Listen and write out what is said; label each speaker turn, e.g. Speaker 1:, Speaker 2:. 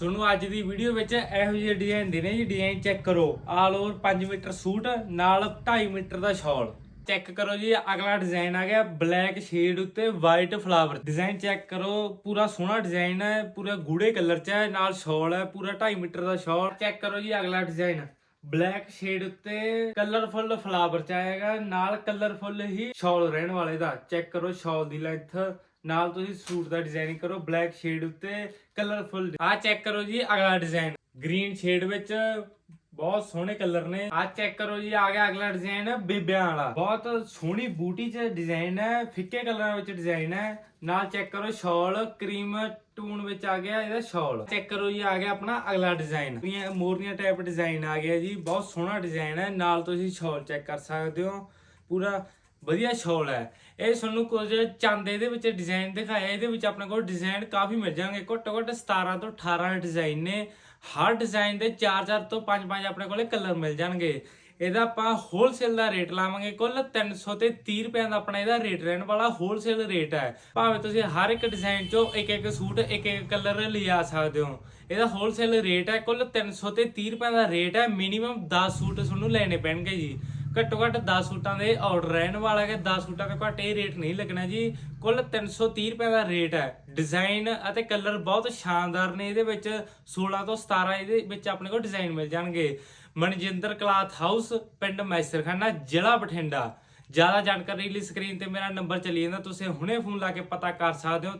Speaker 1: ਤੁਹਾਨੂੰ ਅੱਜ ਦੀ ਵੀਡੀਓ ਵਿੱਚ ਇਹੋ ਜਿਹੇ ਡਿਜ਼ਾਈਨ ਦੇਣੇ ਜੀ। ਡਿਜ਼ਾਈਨ ਚੈੱਕ ਕਰੋ। ਆਲ ਓਵਰ 5 ਮੀਟਰ ਸੂਟ, ਨਾਲ 2.5 ਮੀਟਰ ਦਾ ਸ਼ਾਲ। ਚੈੱਕ ਕਰੋ ਜੀ, ਅਗਲਾ ਡਿਜ਼ਾਈਨ ਆ ਗਿਆ ਬਲੈਕ ਸ਼ੇਡ ਉੱਤੇ ਵਾਈਟ ਫਲਾਵਰ ਡਿਜ਼ਾਈਨ ਚੈੱਕ ਕਰੋ, ਪੂਰਾ ਸੋਹਣਾ ਡਿਜ਼ਾਈਨ ਹੈ ਪੂਰਾ ਗੂੜੇ ਕਲਰ ਚ ਹੈ ਨਾਲ ਸ਼ਾਲ ਹੈ ਪੂਰਾ 2.5 ਮੀਟਰ ਦਾ ਸ਼ਾਲ। ਚੈੱਕ ਕਰੋ ਜੀ, ਅਗਲਾ ਡਿਜ਼ਾਈਨ ਬਲੈਕ ਸ਼ੇਡ ਉੱਤੇ ਕਲਰਫੁੱਲ ਫਲਾਵਰ ਚ ਆਏਗਾ, ਨਾਲ ਕਲਰਫੁੱਲ ਹੀ ਸ਼ਾਲ ਰਹਿਣ ਵਾਲੇ ਦਾ। ਚੈੱਕ ਕਰੋ ਸ਼ਾਲ ਦੀ ਲੈਂਥ ਨਾਲ ਤੁਸੀਂ ਸੂਟ ਦਾ ਡਿਜ਼ਾਈਨਿੰਗ ਕਰੋ ਬਲੈਕ ਸ਼ੇਡ ਉੱਤੇ ਕਲਰਫੁੱਲ ਆ ਚੈੱਕ ਕਰੋ ਜੀ, ਅਗਲਾ ਡਿਜ਼ਾਈਨ ਗ੍ਰੀਨ ਸ਼ੇਡ ਵਿੱਚ ਬਹੁਤ ਸੋਹਣੇ ਕਲਰ ਨੇ। ਆ ਚੈੱਕ ਕਰੋ ਜੀ, ਆ ਗਿਆ ਅਗਲਾ ਡਿਜ਼ਾਈਨ ਬੇਬਿਆਂ ਵਾਲਾ। ਬਹੁਤ ਸੋਹਣੀ ਬੂਟੀ ਚ ਡਿਜ਼ਾਈਨ ਹੈ, ਫਿੱਕੇ ਕਲਰਾਂ ਵਿੱਚ ਡਿਜ਼ਾਈਨ ਹੈ। ਨਾਲ ਚੈੱਕ ਕਰੋ ਸ਼ਾਲ ਕਰੀਮ ਟੂਨ ਵਿੱਚ ਆ ਗਿਆ ਇਹਦਾ ਸ਼ਾਲ ਚੈੱਕ ਕਰੋ ਜੀ, ਆ ਗਿਆ ਆਪਣਾ ਅਗਲਾ ਡਿਜ਼ਾਈਨ ਇਹ ਮੋਰਨੀਆਂ ਟਾਈਪ ਡਿਜ਼ਾਈਨ ਆ ਗਿਆ ਜੀ, ਬਹੁਤ ਸੋਹਣਾ ਡਿਜ਼ਾਈਨ ਹੈ। ਨਾਲ ਤੁਸੀਂ ਸ਼ਾਲ ਚੈੱਕ ਕਰ ਸਕਦੇ ਹੋ। ਪੂਰਾ ਵਧੀਆ ਸ਼ਾਲ ਹੈ। ਇਹ ਤੁਹਾਨੂੰ ਕੁਝ ਚਾਂਦੇ ਇਹਦੇ ਵਿੱਚ ਡਿਜ਼ਾਈਨ ਦਿਖਾਇਆ। ਇਹਦੇ ਵਿੱਚ ਆਪਣੇ ਕੋਲ ਡਿਜ਼ਾਈਨ ਕਾਫੀ ਮਿਲ ਜਾਣਗੇ। ਘੱਟੋ ਘੱਟ 17 ਤੋਂ 18 ਡਿਜ਼ਾਈਨ ਨੇ। ਹਰ ਡਿਜ਼ਾਈਨ ਦੇ 4-4 ਤੋਂ 5-5 ਆਪਣੇ ਕੋਲੇ ਕਲਰ ਮਿਲ ਜਾਣਗੇ। ਇਹਦਾ ਆਪਾਂ ਹੋਲਸੇਲ ਦਾ ਰੇਟ ਲਾਵਾਂਗੇ। ਕੁੱਲ 300 ਤੇ 30 ਰੁਪਏ ਦਾ ਆਪਣਾ ਇਹਦਾ ਰੇਟ ਰਹਿਣ ਵਾਲਾ ਹੋਲਸੇਲ ਰੇਟ ਹੈ। ਭਾਵੇਂ ਤੁਸੀਂ ਹਰ ਇੱਕ ਡਿਜ਼ਾਈਨ ਚੋਂ ਇੱਕ ਇੱਕ ਸੂਟ, ਇੱਕ ਇੱਕ ਕਲਰ ਲਿਆ ਸਕਦੇ ਹੋ। ਇਹਦਾ ਹੋਲਸੇਲ ਰੇਟ ਹੈ ਕੁੱਲ 300 ਤੇ 30 ਰੁਪਏ ਦਾ ਰੇਟ ਹੈ। ਮਿਨੀਮਮ 10 ਸੂਟ ਤੁਹਾਨੂੰ ਲੈਣੇ ਪੈਣਗੇ ਜੀ। ਘੱਟੋ ਘੱਟ 10 ਸੂਟਾਂ ਦੇ ਆਰਡਰ ਰਹਿਣ ਵਾਲਾ ਹੈ। 10 ਸੂਟਾਂ ਤੋਂ ਘੱਟ ਇਹ ਰੇਟ ਨਹੀਂ ਲੱਗਣਾ ਜੀ। ਕੁੱਲ 330 ਰੁਪਏ ਦਾ ਰੇਟ ਹੈ। ਡਿਜ਼ਾਈਨ ਅਤੇ ਕਲਰ ਬਹੁਤ ਸ਼ਾਨਦਾਰ ਨੇ। ਇਹਦੇ ਵਿੱਚ 16 ਤੋਂ 17 ਇਹਦੇ ਵਿੱਚ ਆਪਣੇ ਕੋਲ ਡਿਜ਼ਾਈਨ ਮਿਲ ਜਾਣਗੇ। ਮਨਜਿੰਦਰ ਕਲਾਥ ਹਾਊਸ ਪਿੰਡ ਮੈਸਰਖਾਨਾ, ਜ਼ਿਲ੍ਹਾ ਬਠਿੰਡਾ। ਜ਼ਿਆਦਾ ਜਾਣਕਾਰੀ ਲਈ ਸਕਰੀਨ ਤੇ ਮੇਰਾ ਨੰਬਰ ਚੱਲੀ ਜਾਂਦਾ। ਤੁਸੀਂ ਹੁਣੇ ਫੋਨ ਲਾ ਕੇ ਪਤਾ ਕਰ ਸਕਦੇ ਹੋ।